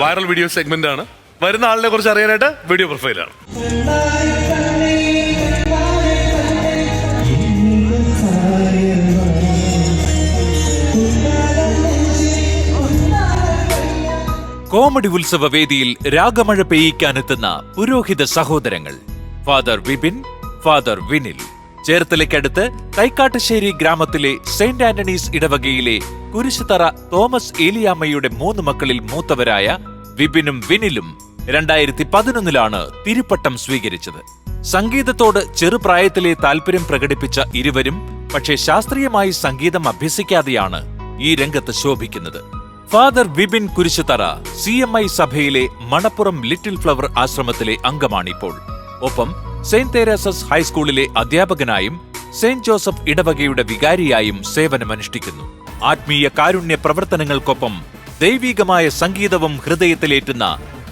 Viral video segment ആണ്. വരുന്ന ആളിനെ കുറിച്ച് അറിയാനായിട്ട് വീഡിയോ പ്രൊഫൈലാണ് കോമഡി ഉത്സവ വേദിയിൽ രാഗമഴ പെയ്യിക്കാനെത്തുന്ന പുരോഹിത സഹോദരങ്ങൾ. ഫാദർ വിപിൻ ഫാദർ വിനിൽ ചേർത്തലയ്ക്കടുത്ത് തൈക്കാട്ടുശ്ശേരി ഗ്രാമത്തിലെ സെന്റ് ആന്റണീസ് ഇടവകയിലെ കുരിശുതറ തോമസ് ഏലിയാമ്മയുടെ മൂന്ന് മക്കളിൽ മൂത്തവരായ വിപിനും വിനിലും രണ്ടായിരത്തി പതിനൊന്നിലാണ് തിരുപ്പട്ടം സ്വീകരിച്ചത്. സംഗീതത്തോട് ചെറുപ്രായത്തിലെ താല്പര്യം പ്രകടിപ്പിച്ച ഇരുവരും പക്ഷേ ശാസ്ത്രീയമായി സംഗീതം അഭ്യസിക്കാതെയാണ് ഈ രംഗത്ത് ശോഭിക്കുന്നത്. Father Vipin Kurisuthara C M I സഭയിലെ മണപ്പുറം ലിറ്റിൽ ഫ്ലവർ ആശ്രമത്തിലെ അംഗമാണിപ്പോൾ. ഒപ്പം സെയിന്റ് തേരാസസ് ഹൈസ്കൂളിലെ അധ്യാപകനായും സെയിന്റ് ജോസഫ് ഇടവകയുടെ വികാരിയായും സേവനമനുഷ്ഠിക്കുന്നു. ആത്മീയ കാരുണ്യ പ്രവർത്തനങ്ങൾക്കൊപ്പം ദൈവികമായ സംഗീതവും ഹൃദയത്തിലേറ്റുന്ന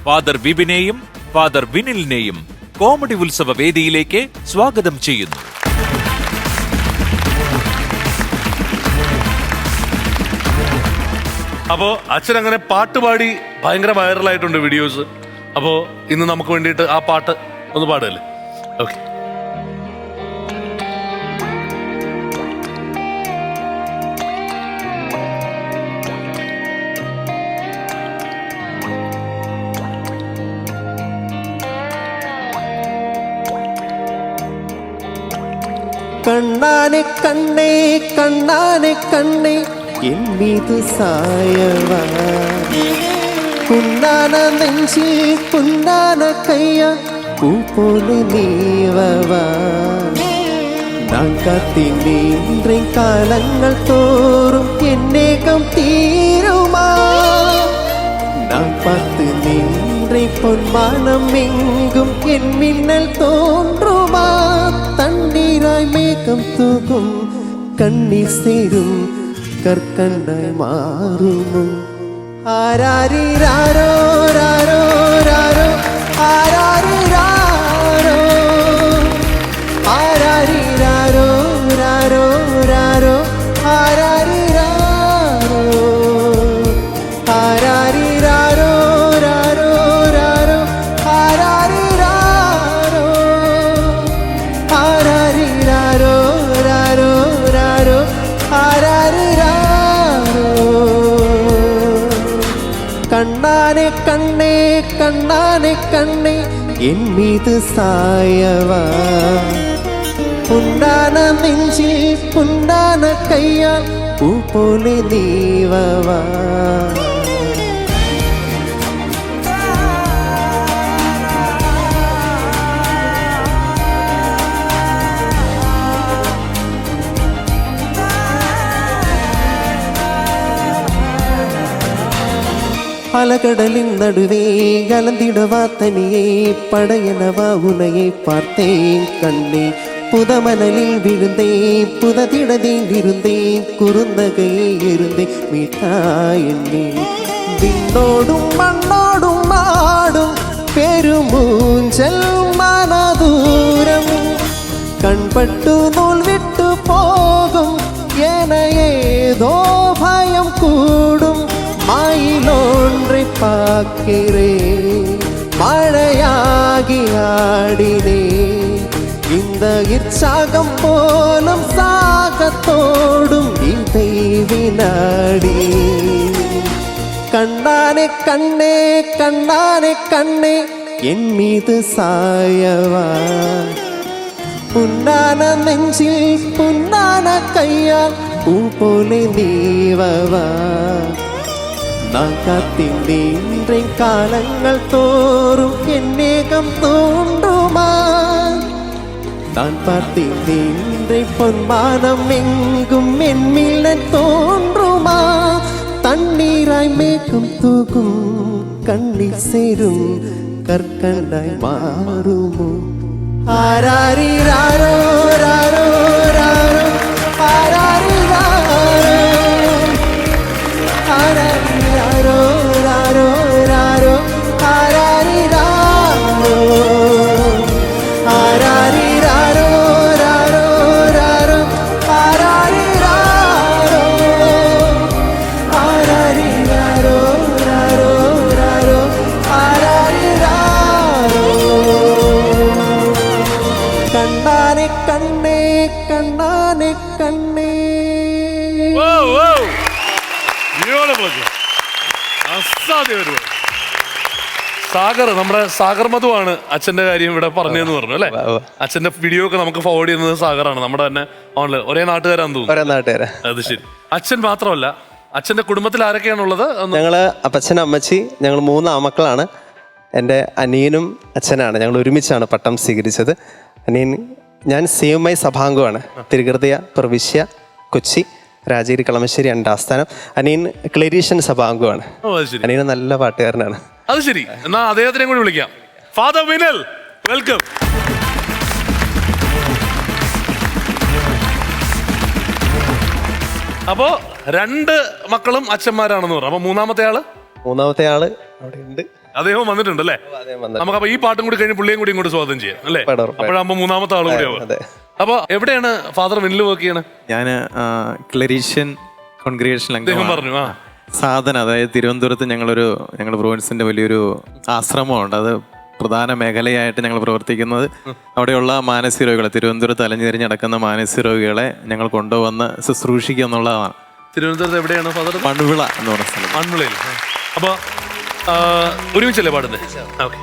ഫാദർ വിപിനെയും ഫാദർ വിനിലിനെയും കോമഡി ഉത്സവ വേദിയിലേക്ക് സ്വാഗതം ചെയ്യുന്നു. അപ്പോ അച്ഛൻ അങ്ങനെ പാട്ടുപാടി ഭയങ്കര വൈറലായിട്ടുണ്ട് വീഡിയോസ് അപ്പോ ഇന്ന് നമുക്ക് വേണ്ടിയിട്ട് ആ പാട്ട് ഒന്ന് പാടല്ലേ? ഓക്കെ கண்ணானே கண்ணே கண்ணானே கண்ணே. என் மீது சாயவா? புண்ணான நெஞ்சில் புண்ணான கையா? பூ போல நீவவா? நான் காத்தி நின்றேன் காலங்கள் தோறும் என்னேகம் தீருமா? நான் பார்த்து நின்றை பொன்மானம் எங்கும் என் மின்னல் தோன்றும். കർക്കണ്ടായി മേഘം തൂകും. കണ്ണി സേരും കർക്കണ്ടായി മാറുന്നു. ആരാരി രാരോ രാരോ രാരോ ആരാരി என் மீது சாயவா? புண்டான நெஞ்சி புண்டான கையால் பூ போலே நீவவா? பல கடலின் நடுவே கலந்திடவா தனியே படையனவா உனையை பார்த்தேன் கண்ணே. புதமணலில் விழுந்தேன் புததிடதில் இருந்தேன் குறுந்தகையே இருந்தேன் மீட்டா என்னே. விண்ணோடும் மண்ணோடும் மாடும் பெருமூஞ்சல் மனதூரம். கண்பட்டு நூல் விட்டு போகும் என ஏதோ மயிலொன்றை பார்க்கிறே. மழையாகி ஆடினே. இந்த உற்சாகம் போலும் சாகத்தோடும் இதை வினாடி கண்ணானே கண்ணே கண்ணானே கண்ணே என் மீது சாயவா. புண்ணான நெஞ்சில் புண்ணான கையால் பூ போலே தேவவா நான் காத்தின்றி இன்றைய காலங்கள் தோறும் என் மேகம் தோன்றுமா நான் பார்த்தின்றி இன்றைய பொன்மானம் எங்கும் என் மீள தோன்றுமா தண்ணீராய் மேகம் தூக்கும் கண்ணில் சேரும் கற்கண்டாய் மாறுமோ ஆராரி ராரோ ராரோ കണ്ണാനെ കണ്ണേ. അസാധ്യ പരിപാടി സാഗർ നമ്മുടെ സാഗർ മധുവാണ് അച്ഛന്റെ കാര്യം ഇവിടെ പറഞ്ഞതെന്ന് പറഞ്ഞു അല്ലേ? അച്ഛന്റെ വീഡിയോ ഒക്കെ നമുക്ക് ഫോർവേഡ് ചെയ്യുന്നത് സാഗറാണ് നമ്മുടെ തന്നെ ഓൺലൈൻ ഒരേ നാട്ടുകാരാന്ന് തോന്നുന്നു. ഒരേ നാട്ടുകാരെ. അത് ശരി. അച്ഛൻ മാത്രമല്ല അച്ഛന്റെ കുടുംബത്തിൽ ആരൊക്കെയാണുള്ളത്? ഉള്ളത് ഞങ്ങൾ അപ്പച്ചൻ അമ്മച്ചി ഞങ്ങൾ മൂന്ന് ആമക്കളാണ്. എന്റെ അനിയനും അച്ഛനാണ്. ഞങ്ങൾ ഒരുമിച്ചാണ് പട്ടം സ്വീകരിച്ചത്. അനിയൻ ഞാൻ സി എം ഐ സഭാംഗമാണ്. തിരുകൃതയ പ്രവിശ്യ കൊച്ചി രാജഗിരി കളമശ്ശേരി അണ്ടാസ്ഥാനം അനിയൻ ക്ലരീഷ്യൻ സഭാംഗമാണ്. ഓ അത് ശരി. അനിയൻ നല്ല പാട്ടുകാരനാണ്. അത് ശരി. എന്നാ അദ്ദേഹത്തിനെ കൂടി വിളിക്കാം. Father Vinal welcome. അപ്പോ രണ്ട് മക്കളും അച്ഛന്മാരാണെന്ന് പറഞ്ഞു. അപ്പൊ മൂന്നാമത്തെ ആൾ? മൂന്നാമത്തെ ആൾ അവിടെ ഉണ്ട്. അദ്ദേഹം വന്നിട്ടുണ്ട് അല്ലേ നമുക്ക് അപ്പൊ ഈ പാട്ടും കൂടി കഴിഞ്ഞ് പുള്ളിയും കൂടി ഇങ്ങോട്ട് സ്വാഗതം ചെയ്യാം അല്ലേ. അപ്പോഴാകുമ്പോ മൂന്നാമത്തെ ആൾ കൂടി ആവും. അതെ. അപ്പൊ എവിടെയാണ് ഫാദർ വിനിൽ വർക്ക് ചെയ്യണേ? ഞാൻ ക്ലരീഷ്യൻ കോൺഗ്രിഗേഷൻ അദ്ദേഹം പറഞ്ഞു ആ. സാധന അതായത് തിരുവനന്തപുരത്ത് ഞങ്ങളൊരു ഞങ്ങൾ പ്രൊവിൻസിന്റെ വലിയൊരു ആശ്രമമുണ്ട്. അത് പ്രധാന മേഖലയായിട്ട് ഞങ്ങൾ പ്രവർത്തിക്കുന്നത്. അവിടെയുള്ള മാനസിക രോഗികളെ തിരുവനന്തപുരത്ത് അലഞ്ഞിരിഞ്ഞ് നടക്കുന്ന മാനസിക രോഗികളെ ഞങ്ങൾ കൊണ്ടുവന്ന് ശുശ്രൂഷിക്കുക എന്നുള്ളതാണ്. തിരുവനന്തപുരത്ത് എവിടെയാണ് ഫാദർ? മൺവിള എന്ന് പറഞ്ഞ സ്ഥലം. മൺവിളയിൽ അപ്പൊ ആ, ഒരുമിച്ചല്ലേ പാടുന്നത് ഓക്കെ.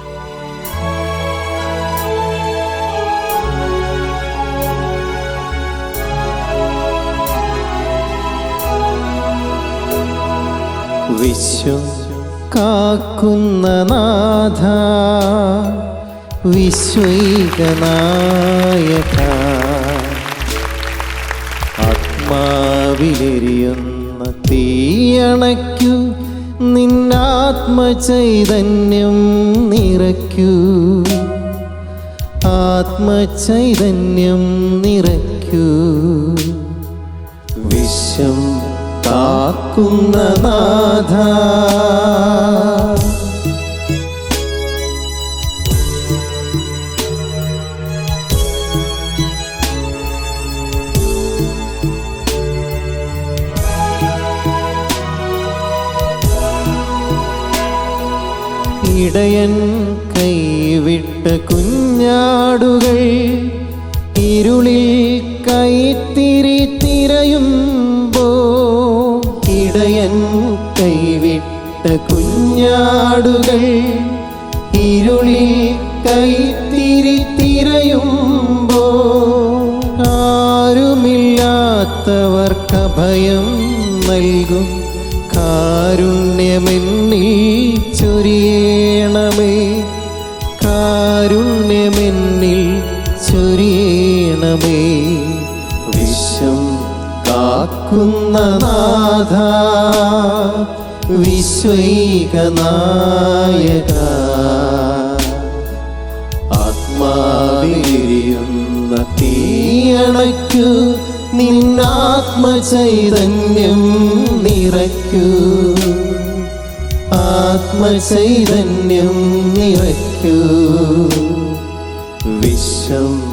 വിശ്വം കാക്കുന്ന നാഥ വിശ്വൈകനായക. ആത്മാവിലെരിയുന്ന തീയണയ്ക്കു നിന്നാത്മചൈതന്യം നിറയ്ക്കൂ. ആത്മചൈതന്യം നിറയ്ക്കൂ. വിശ്വം കാക്കുന്ന നാഥ. ഇടയൻ കൈവിട്ട കുഞ്ഞാടുകൾ ഇരുളിൽ കൈത്തിരി തിരയുമ്പോ ഇടയൻ കൈവിട്ട കുഞ്ഞാടുകൾ ഇരുളിൽ കൈത്തിരി തിരയുമ്പോ ആരുമില്ലാത്തവർക്ക് ഭയം നൽകും. ചൊരിയണമേ വിശ്വം കാക്കുന്ന നാഥ വിശ്വൈകനായക ആത്മാവിരിയുന്ന തീയണയ്ക്കു നിന്നാത്മചൈതന്യം നിറയ്ക്കൂ. ആത്മചൈതന്യം നിറയ്ക്കൂ. വിശ്വം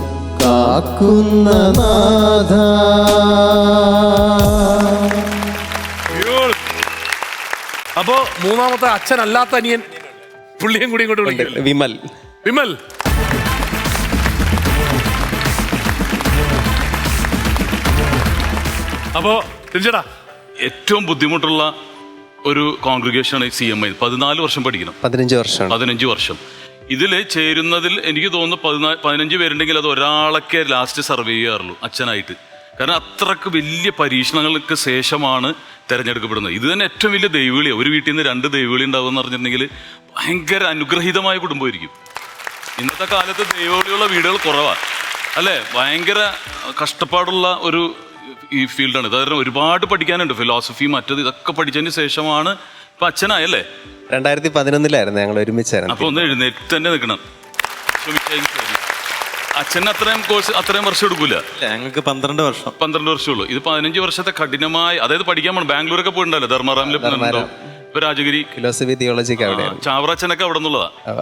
കാക്കുന്ന നാഥ. അപ്പോ മൂന്നാമത്തെ അച്ഛനല്ലാത്ത അനിയൻ പുള്ളിയും കൂടി ഇങ്ങോട്ട് വിമൽ. വിമൽ. അപ്പോ തിരിച്ചടാ ഏറ്റവും ബുദ്ധിമുട്ടുള്ള ഒരു കോൺഗ്രിഗേഷനാണ് സി എം ഐ പതിനാല് വർഷം പഠിക്കണം. പതിനഞ്ച് വർഷം. പതിനഞ്ച് വർഷം. ഇതിൽ ചേരുന്നതിൽ എനിക്ക് തോന്നുന്നു പതിനാ പതിനഞ്ച് പേരുണ്ടെങ്കിൽ അത് ഒരാളൊക്കെ ലാസ്റ്റ് സർവേ ചെയ്യാറുള്ളൂ അച്ഛനായിട്ട്. കാരണം അത്രയ്ക്ക് വലിയ പരീക്ഷണങ്ങൾക്ക് ശേഷമാണ് തിരഞ്ഞെടുക്കപ്പെടുന്നത്. ഇത് തന്നെ ഏറ്റവും വലിയ ദൈവവിളിയാണ് ഒരു വീട്ടിൽ നിന്ന് രണ്ട് ദൈവവിളി ഉണ്ടാവും എന്ന് പറഞ്ഞിട്ടുണ്ടെങ്കിൽ ഭയങ്കര അനുഗ്രഹീതമായ കുടുംബമായിരിക്കും. ഇന്നത്തെ കാലത്ത് ദൈവവിളിയുള്ള വീടുകൾ കുറവാണ് അല്ലേ? ഭയങ്കര കഷ്ടപ്പാടുള്ള ഒരു ഈ ഫീൽഡാണ് കാരണം ഒരുപാട് പഠിക്കാനുണ്ട്. ഫിലോസഫി മറ്റത് ഇതൊക്കെ പഠിച്ചതിന് ശേഷമാണ് ഇപ്പം അച്ഛനായല്ലേ രണ്ടായിരത്തി പതിനൊന്നിലായിരുന്നു ഞങ്ങൾ ഒരുമിച്ചായിരുന്നു. അപ്പൊ ഒന്ന് എഴുന്നേറ്റ് തന്നെ നിൽക്കണം. അച്ഛന് അത്രയും കോഴ്സ് അത്രയും വർഷം എടുക്കൂല? ഞങ്ങൾക്ക് പന്ത്രണ്ട് വർഷം. പന്ത്രണ്ട് വർഷമുള്ളൂ ഇത് പതിനഞ്ച് വർഷത്തെ കഠിനമായി അതായത് പഠിക്കാൻ പോകണം ബാംഗ്ലൂരൊക്കെ പോയിട്ടുണ്ടല്ലോ ധർമ്മറാമിൽ ഇപ്പൊ രാജഗിരി. ഫിലോസഫി തിയോളജിക്ക് ആ, അവിടെയാണ്. ചാവറച്ചനൊക്കെ അവിടെ നിന്നുള്ളതാ. അവ.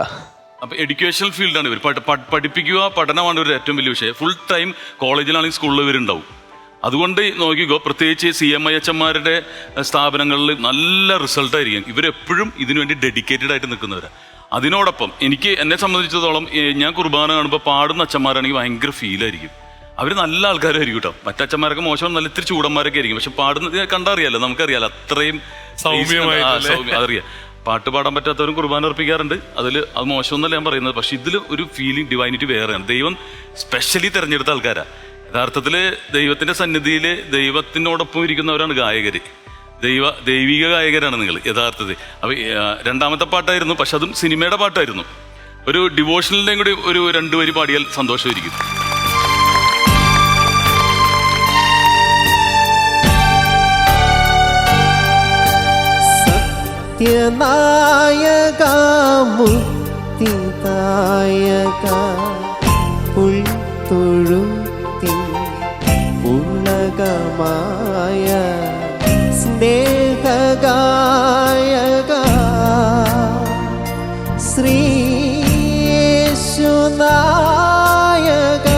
അപ്പൊ എഡ്യൂക്കേഷണൽ ഫീൽഡാണ് ഇവർ പഠ- പഠ- പഠിപ്പിക്കുക പഠനമാണ് ഒരു ഏറ്റവും വലിയ വിഷയം. ഫുൾ ടൈം കോളേജിലാണെങ്കിൽ സ്കൂളിൽ ഇവരുണ്ടാവും. അതുകൊണ്ട് നോക്കിക്കോ പ്രത്യേകിച്ച് സി എം ഐ എച്ച് എമ്മാരുടെ സ്ഥാപനങ്ങളിൽ നല്ല റിസൾട്ട് ആയിരിക്കും. ഇവരെപ്പോഴും ഇതിനുവേണ്ടി ഡെഡിക്കേറ്റഡ് ആയിട്ട് നിൽക്കുന്നവരാണ് അതിനോടൊപ്പം എനിക്ക് എന്നെ സംബന്ധിച്ചിടത്തോളം ഞാൻ കുർബാന കാണുമ്പോൾ പാടുന്ന അച്ഛന്മാരാണെങ്കിൽ ഭയങ്കര ഫീലായിരിക്കും അവർ നല്ല ആൾക്കാരായിരിക്കും കേട്ടോ. മറ്റച്ഛന്മാരൊക്കെ മോശം നല്ല ഇത്തിരി ചൂടന്മാരൊക്കെ ആയിരിക്കും. പക്ഷെ പാടുന്നത് കണ്ടറിയാലോ? നമുക്കറിയാലോ അത്രയും അതറിയാം. പാട്ട് പാടാൻ പറ്റാത്തവരും കുർബാന അർപ്പിക്കാറുണ്ട്. അതിൽ അത് മോശമൊന്നല്ല ഞാൻ പറയുന്നത്. പക്ഷെ ഇതിൽ ഒരു ഫീലിംഗ് ഡിവൈനിറ്റി വേറെയാണ്. ദൈവം സ്പെഷ്യലി തിരഞ്ഞെടുത്ത ആൾക്കാരാ. യഥാർത്ഥത്തിൽ ദൈവത്തിന്റെ സന്നിധിയിൽ ദൈവത്തിനോടൊപ്പം ഇരിക്കുന്നവരാണ് ഗായകര്. ദൈവ ദൈവിക ഗായകരാണ് നിങ്ങൾ യഥാർത്ഥത്തിൽ അപ്പോൾ രണ്ടാമത്തെ പാട്ടായിരുന്നു പക്ഷെ അതും സിനിമയുടെ പാട്ടായിരുന്നു. ഒരു ഡിവോഷണലിന്റെയും കൂടി ഒരു രണ്ടു വരി പാടിയാൽ സന്തോഷമായിരിക്കും. സത്യനായക മുക്തിദായക ഉലകമായ സ്നേഹഗായക. ശ്രീയേശുനായക.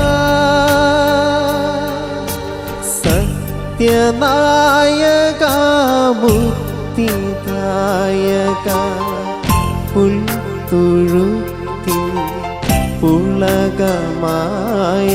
സത്യനായക മുക്തിദായക. പുൽത്തുഴുത്തി പുളകമായ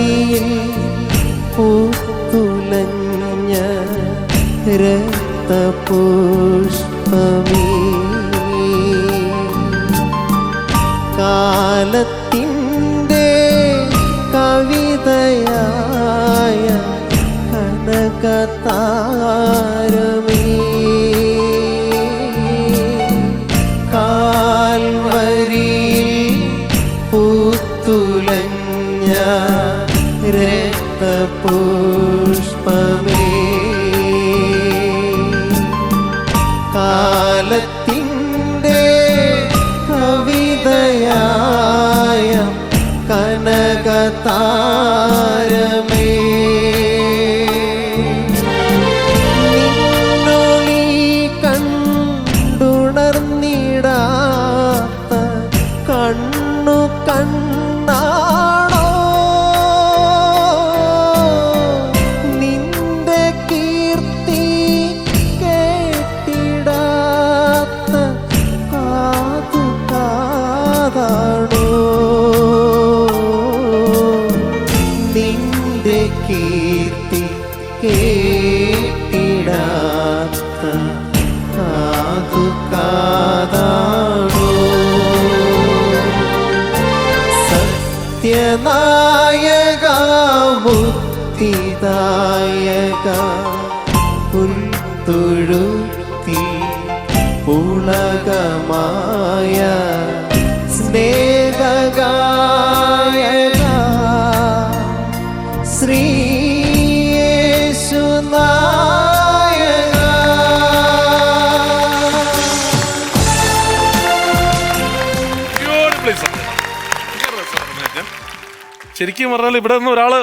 പൂത്തുലഞ്ഞ രക്തപുഷ്പമേ മുക്തിദായക പുൽത്തുഴുത്തി പുളകമായ സ്നേഹഗായക ശ്രീ. ശരിക്കും പറഞ്ഞാൽ ഇവിടെ നിന്ന് ഒരാൾ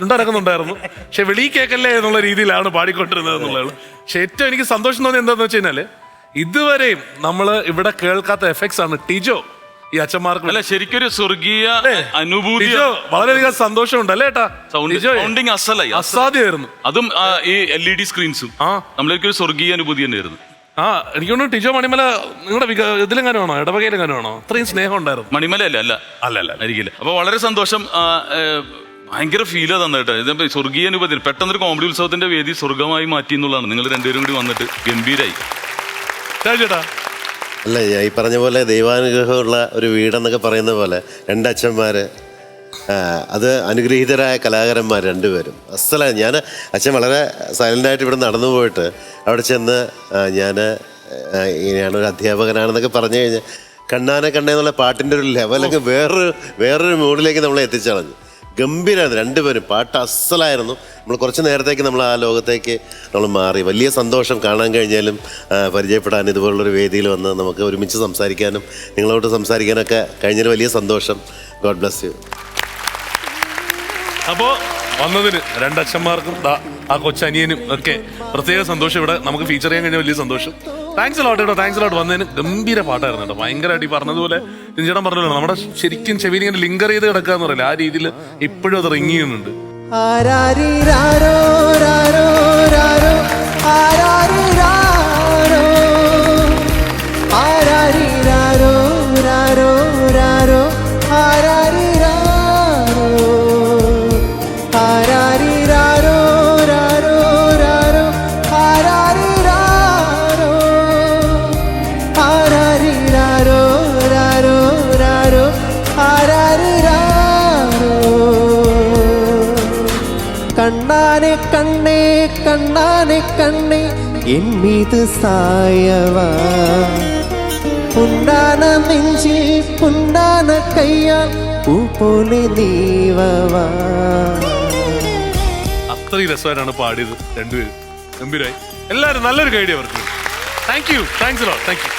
ഉണ്ടാക്കുന്നുണ്ടായിരുന്നു പക്ഷെ വെളി കേക്കല്ലേ എന്നുള്ള രീതിയിലാണ് പാടിക്കൊണ്ടിരുന്നത് എന്നുള്ളത് പക്ഷെ ഏറ്റവും എനിക്ക് സന്തോഷം തോന്നിയത് എന്താന്ന് വെച്ച് കഴിഞ്ഞാൽ ഇതുവരെയും നമ്മൾ ഇവിടെ കേൾക്കാത്ത എഫക്ട്സ് ആണ് ടിജോ ഈ അച്ഛന്മാർക്ക് അല്ല ശരിക്കൊരു സ്വർഗീയ അനുഭൂതി വളരെയധികം സന്തോഷമുണ്ട് അല്ലേ ഏട്ടാ? സൗണ്ടിങ് അസലായി. അസ- അസാധ്യമായിരുന്നു. അതും ഈ എൽ ഇ ഡി സ്ക്രീൻസും ആ. ഒരു സ്വർഗീയ അനുഭൂതി തന്നെയായിരുന്നു ആ എനിക്ക് തോന്നുന്നു ടിജോ മണിമല നിങ്ങളുടെ ഇതിലെങ്ങനെ ആണോ? ഇടവകയിലെങ്ങനെ ആണോ? അത്രയും സ്നേഹം ഉണ്ടായിരുന്നു. മണിമല അല്ല. അല്ല അല്ല അല്ല ആയിരിക്കില്ല. അപ്പൊ വളരെ സന്തോഷം ഭയങ്കര ഫീൽ തന്നെ കേട്ടോ. ഇതിപ്പോ സ്വർഗീയ അനുഭൂതി പെട്ടെന്നൊരു കോമഡി ഉത്സവത്തിന്റെ വേദി സ്വർഗമായി മാറ്റി എന്നുള്ളതാണ്. നിങ്ങൾ രണ്ടുപേരും കൂടി വന്നിട്ട് ഗംഭീരായി. ചേട്ടാ അല്ല ഈ പറഞ്ഞ പോലെ ദൈവാനുഗ്രഹമുള്ള ഒരു വീടെന്നൊക്കെ പറയുന്ന പോലെ രണ്ടച്ഛന്മാര് അത് അനുഗ്രഹീതരായ കലാകാരന്മാർ രണ്ടുപേരും. അസല ഞാൻ അച്ഛൻ വളരെ സൈലന്റായിട്ട് ഇവിടെ നടന്നു പോയിട്ട് അവിടെ ചെന്ന് ഞാൻ ഇങ്ങനെയാണ് ഒരു അധ്യാപകനാണെന്നൊക്കെ പറഞ്ഞു കഴിഞ്ഞാൽ കണ്ണാനെ കണ്ണേ എന്നുള്ള പാട്ടിന്റെ ഒരു ലെവലൊക്കെ വേറൊരു വേറൊരു മൂഡിലേക്ക് നമ്മളെ എത്തിച്ചളഞ്ഞു. ഗംഭീരമായിരുന്നു രണ്ടുപേരും പാട്ട് അസലായിരുന്നു. നമ്മൾ കുറച്ച് നേരത്തേക്ക് നമ്മൾ ആ ലോകത്തേക്ക് നമ്മൾ മാറി. വലിയ സന്തോഷം കാണാൻ കഴിഞ്ഞാലും പരിചയപ്പെടാൻ ഇതുപോലുള്ളൊരു വേദിയിൽ വന്ന് നമുക്ക് ഒരുമിച്ച് സംസാരിക്കാനും നിങ്ങളോട് സംസാരിക്കാനൊക്കെ കഴിഞ്ഞാൽ വലിയ സന്തോഷം. ഗോഡ് ബ്ലസ് യു അപ്പോൾ വന്നതിന് രണ്ടച്ഛന്മാർക്കും ആ കൊച്ചനിയനും ഒക്കെ പ്രത്യേക സന്തോഷം. ഇവിടെ നമുക്ക് ഫീച്ചർ ചെയ്യാൻ കഴിഞ്ഞ വലിയ സന്തോഷം. താങ്ക്സ് ലോട്ട് കേട്ടോ താങ്ക്സ് ലോട്ട് വന്നതിന് ഗംഭീര പാട്ടായിരുന്നു കേട്ടോ ഭയങ്കരമായിട്ട് ഈ പറഞ്ഞതുപോലെ ചേട്ടൻ പറഞ്ഞല്ലോ നമ്മുടെ ശരിക്കും ചെവിയിൽ ഇങ്ങനെ ലിങ്കർ ചെയ്ത് കിടക്കുക എന്ന് പറയില്ല ആ രീതിയിൽ ഇപ്പോഴും അത് റിങ് ചെയ്യുന്നുണ്ട്. கண்ணே என் மீது சாயவா புண்டான நெஞ்சி புண்டான கையால் பூ போலே நீவவா പാടിയത് രണ്ടുപേരും. ഗംഭീരായി. എല്ലാവരും നല്ലൊരു ഗൈഡ് അവർക്ക് thank you thanks lot thank you